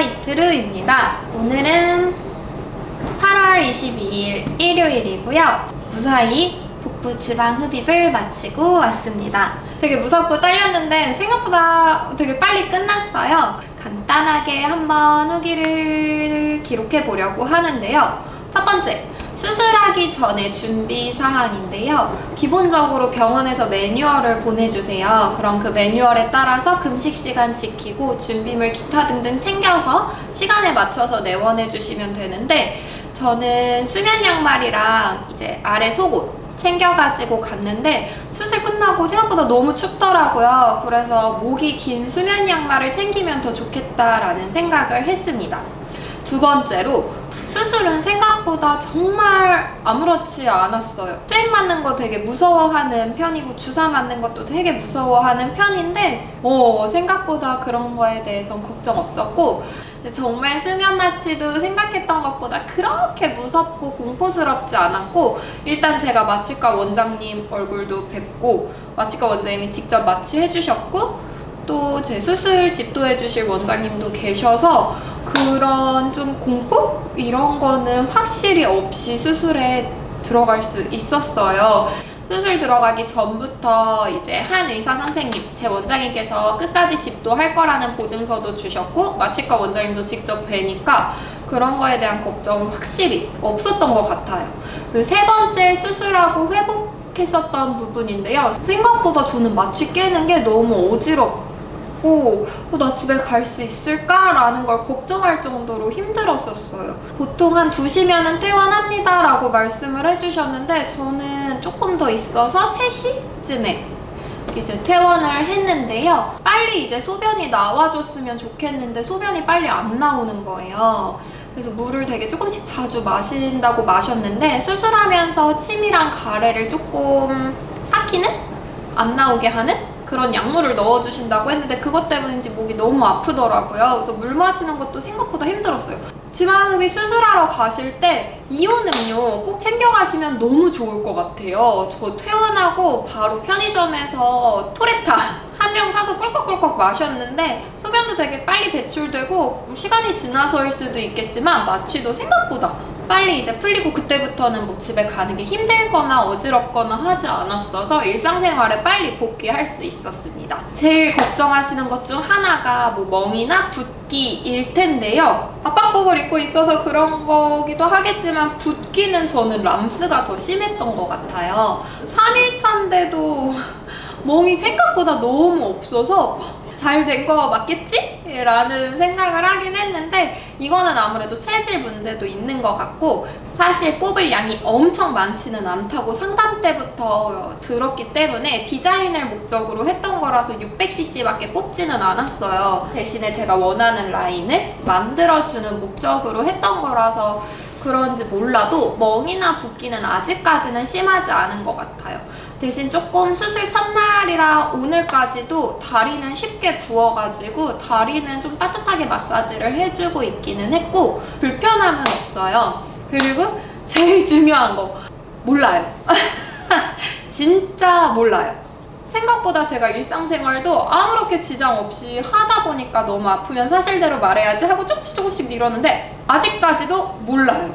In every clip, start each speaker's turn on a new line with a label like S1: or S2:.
S1: 화이트루입니다. 오늘은 8월 22일 일요일이고요. 무사히 북부 지방 흡입을 마치고 왔습니다. 되게 무섭고 떨렸는데 생각보다 되게 빨리 끝났어요. 간단하게 한번 후기를 기록해 보려고 하는데요. 첫 번째, 수술하기 전에 준비 사항인데요. 기본적으로 병원에서 매뉴얼을 보내주세요. 그럼 그 매뉴얼에 따라서 금식 시간 지키고 준비물 기타 등등 챙겨서 시간에 맞춰서 내원해 주시면 되는데 저는 수면 양말이랑 이제 아래 속옷 챙겨가지고 갔는데 수술 끝나고 생각보다 너무 춥더라고요. 그래서 목이 긴 수면 양말을 챙기면 더 좋겠다라는 생각을 했습니다. 두 번째로 수술은 생 각보다 정말 아무렇지 않았어요. 수액 맞는 거 되게 무서워하는 편이고 주사 맞는 것도 되게 무서워하는 편인데 어, 생각보다 그런 거에 대해선 걱정 없었고 정말 수면 마취도 생각했던 것보다 그렇게 무섭고 공포스럽지 않았고 일단 제가 마취과 원장님 얼굴도 뵙고 마취과 원장님이 직접 마취해 주셨고 또 제 수술 집도해 주실 원장님도 계셔서 그런 좀 공포 이런 거는 확실히 없이 수술에 들어갈 수 있었어요. 수술 들어가기 전부터 이제 한 의사 선생님, 제 원장님께서 끝까지 집도할 거라는 보증서도 주셨고 마취과 원장님도 직접 뵈니까 그런 거에 대한 걱정은 확실히 없었던 것 같아요. 그세 번째 수술하고 회복했었던 부분인데요. 생각보다 저는 마취 깨는 게 너무 어지럽고 어, 나 집에 갈 수 있을까라는 걸 걱정할 정도로 힘들었었어요. 보통 한 2시면은 퇴원합니다 라고 말씀을 해주셨는데 저는 조금 더 있어서 3시쯤에 이제 퇴원을 했는데요. 빨리 이제 소변이 나와줬으면 좋겠는데 소변이 빨리 안 나오는 거예요. 그래서 물을 되게 조금씩 자주 마신다고 마셨는데 수술하면서 침이랑 가래를 조금 삭히는? 안 나오게 하는? 그런 약물을 넣어주신다고 했는데 그것 때문인지 목이 너무 아프더라고요. 그래서 물 마시는 것도 생각보다 힘들었어요. 지방흡입 수술하러 가실 때 이온 음료 꼭 챙겨가시면 너무 좋을 것 같아요. 저 퇴원하고 바로 편의점에서 토레타 한 병 사서 꿀꺽꿀꺽 마셨는데 소변도 되게 빨리 배출되고 시간이 지나서일 수도 있겠지만 마취도 생각보다 빨리 이제 풀리고 그때부터는 뭐 집에 가는 게 힘들거나 어지럽거나 하지 않았어서 일상생활에 빨리 복귀할 수 있었습니다. 제일 걱정하시는 것 중 하나가 뭐 멍이나 붓기일 텐데요. 압박복을 입고 있어서 그런 거기도 하겠지만 붓기는 저는 람스가 더 심했던 것 같아요. 3일 차인데도 멍이 생각보다 너무 없어서 잘 된 거 맞겠지? 라는 생각을 하긴 했는데 이거는 아무래도 체질 문제도 있는 것 같고 사실 뽑을 양이 엄청 많지는 않다고 상담 때부터 들었기 때문에 디자인을 목적으로 했던 거라서 600cc밖에 뽑지는 않았어요. 대신에 제가 원하는 라인을 만들어주는 목적으로 했던 거라서 그런지 몰라도 멍이나 붓기는 아직까지는 심하지 않은 것 같아요. 대신 조금 수술 첫날이라 오늘까지도 다리는 쉽게 부어가지고 다리는 좀 따뜻하게 마사지를 해주고 있기는 했고 불편함은 없어요. 그리고 제일 중요한 거 몰라요. 진짜 몰라요. 생각보다 제가 일상생활도 아무렇게 지장 없이 하다 보니까 너무 아프면 사실대로 말해야지 하고 조금씩 조금씩 미뤘는데 아직까지도 몰라요.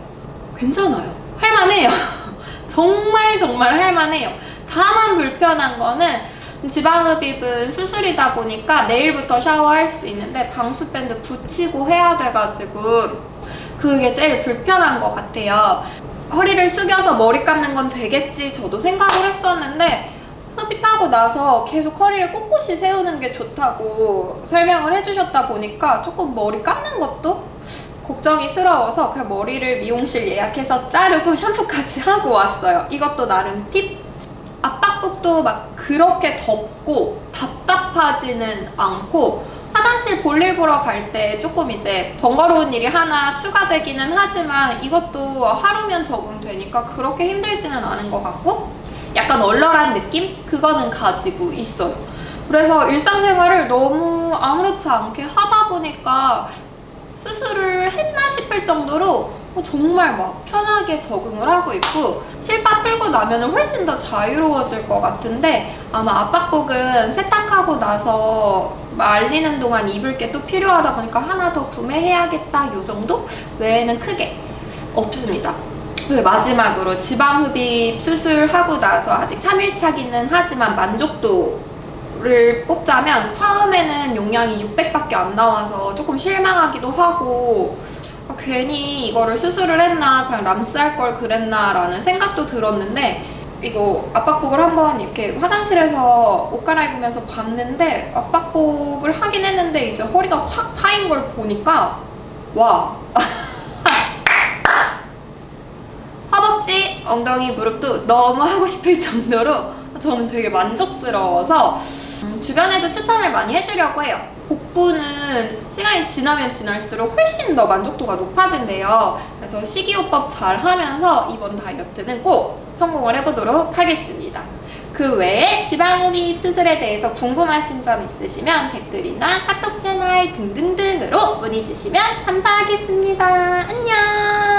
S1: 괜찮아요. 할만해요. 정말 정말 할만해요. 다만 불편한 거는 지방흡입은 수술이다 보니까 내일부터 샤워할 수 있는데 방수밴드 붙이고 해야 돼가지고 그게 제일 불편한 것 같아요. 허리를 숙여서 머리 감는 건 되겠지 저도 생각을 했었는데 흡입하고 나서 계속 허리를 꼿꼿이 세우는 게 좋다고 설명을 해주셨다 보니까 조금 머리 감는 것도 걱정이 스러워서 그냥 머리를 미용실 예약해서 자르고 샴푸까지 하고 왔어요. 이것도 나름 팁. 압박복도 막 그렇게 덥고 답답하지는 않고 화장실 볼일 보러 갈 때 조금 이제 번거로운 일이 하나 추가되기는 하지만 이것도 하루면 적응되니까 그렇게 힘들지는 않은 것 같고 약간 얼얼한 느낌? 그거는 가지고 있어요. 그래서 일상생활을 너무 아무렇지 않게 하다 보니까 수술을 했나 싶을 정도로 어, 정말 막 편하게 적응을 하고 있고 실밥 풀고 나면 훨씬 더 자유로워질 것 같은데 아마 압박복은 세탁하고 나서 말리는 동안 입을 게 또 필요하다 보니까 하나 더 구매해야겠다 요 정도 외에는 크게 없습니다. 그 마지막으로 지방 흡입 수술하고 나서 아직 3일차기는 하지만 만족도를 뽑자면 처음에는 용량이 600밖에 안 나와서 조금 실망하기도 하고 아, 괜히 이거를 수술을 했나 그냥 람스 할 걸 그랬나 라는 생각도 들었는데 이거 압박복을 한번 이렇게 화장실에서 옷 갈아입으면서 봤는데 압박복을 하긴 했는데 이제 허리가 확 파인 걸 보니까 와 허벅지, 엉덩이, 무릎도 너무 하고 싶을 정도로 저는 되게 만족스러워서 음, 주변에도 추천을 많이 해주려고 해요. 복부는 시간이 지나면 지날수록 훨씬 더 만족도가 높아진대요. 그래서 식이요법 잘 하면서 이번 다이어트는 꼭 성공을 해보도록 하겠습니다. 그 외에 지방흡입 수술에 대해서 궁금하신 점 있으시면 댓글이나 카톡 채널 등등등으로 문의 주시면 감사하겠습니다. 안녕!